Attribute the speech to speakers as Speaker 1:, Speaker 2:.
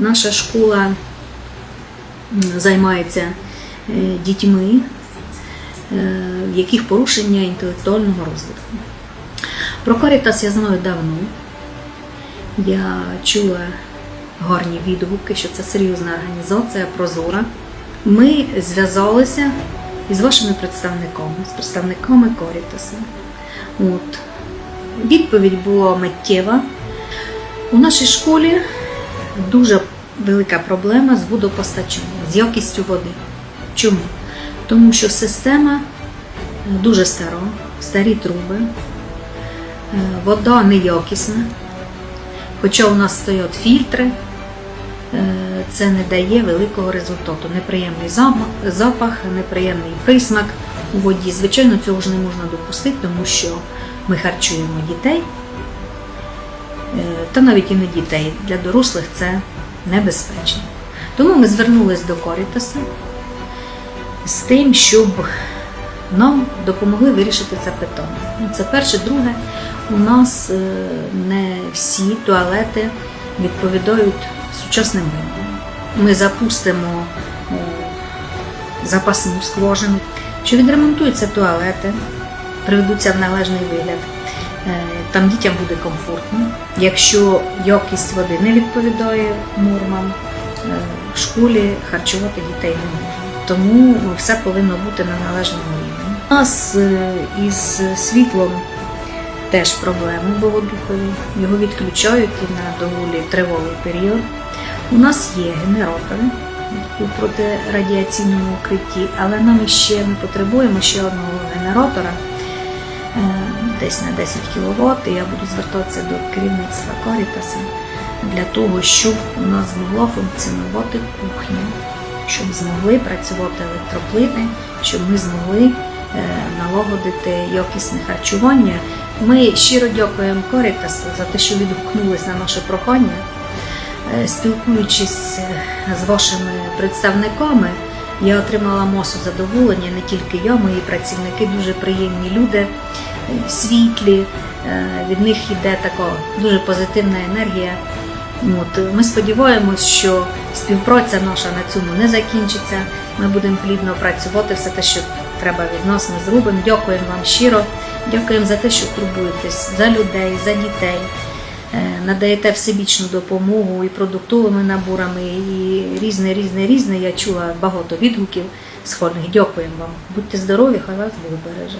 Speaker 1: Наша школа займається е, дітьми, е, в яких порушення інтелектуального розвитку. Про Карітас я знаю давно. Я чула гарні відгуки, що це серйозна організація, прозора. Ми зв'язалися із вашими представниками, з представниками Корітаса. От. Відповідь була миттєва. У нашій школі дуже велика проблема з водопостачанням, з якістю води. Чому? Тому що система е, дуже стара, старі труби, е, вода неякісна. Хоча у нас стоять фільтри, е, це не дає великого результату. Неприємний запах- неприємний присмак у воді. Звичайно, цього ж не можна допустити, тому що ми харчуємо дітей, та навіть і не дітей. Для дорослих це небезпечно. Тому ми звернулись до Корітаса з тим, щоб нам допомогли вирішити це питання. Ну, Це перше, друге, у нас е, не всі туалети відповідають сучасним вимогам. Ми запустимо е, запасну скважину, що відремонтуються туалети, приведуться в належний вигляд. Е, Там дітям буде комфортно. Якщо якість води не відповідає нормам, е, в школі харчувати дітей не можна. Тому все повинно бути на належному рівні. У нас е, із світлом теж проблеми Богодухові. Його відключають і на доволі тривалий період. У нас є генератори у протирадіаційному укритті, але нам ще ми потребуємо ще одного генератора е, десь на 10 кВт. І я буду звертатися до керівництва Карітаса для того, щоб у нас змогла функціонувати кухня, щоб змогли працювати електроплити, щоб ми змогли е, налагодити якісне харчування. Ми щиро дякуємо Карітасу за те, що відгукнулись на наше прохання. Е, Спілкуючись е, з вашими представниками, я отримала масу задоволення, не тільки я, мої працівники дуже приємні люди, світлі, е, від них йде така дуже позитивна енергія. От, ми сподіваємось, що співпраця наша на цьому не закінчиться. Ми будемо плідно працювати, все те, що треба від нас, ми зробимо. Дякуємо вам щиро. Дякуємо за те, що турбуєтесь за людей, за дітей. Е, Надаєте всебічну допомогу і продуктовими наборами, і різне, різне, різне. Я чула багато відгуків схожих. Дякуємо вам. Будьте здорові, хай вас Бог береже.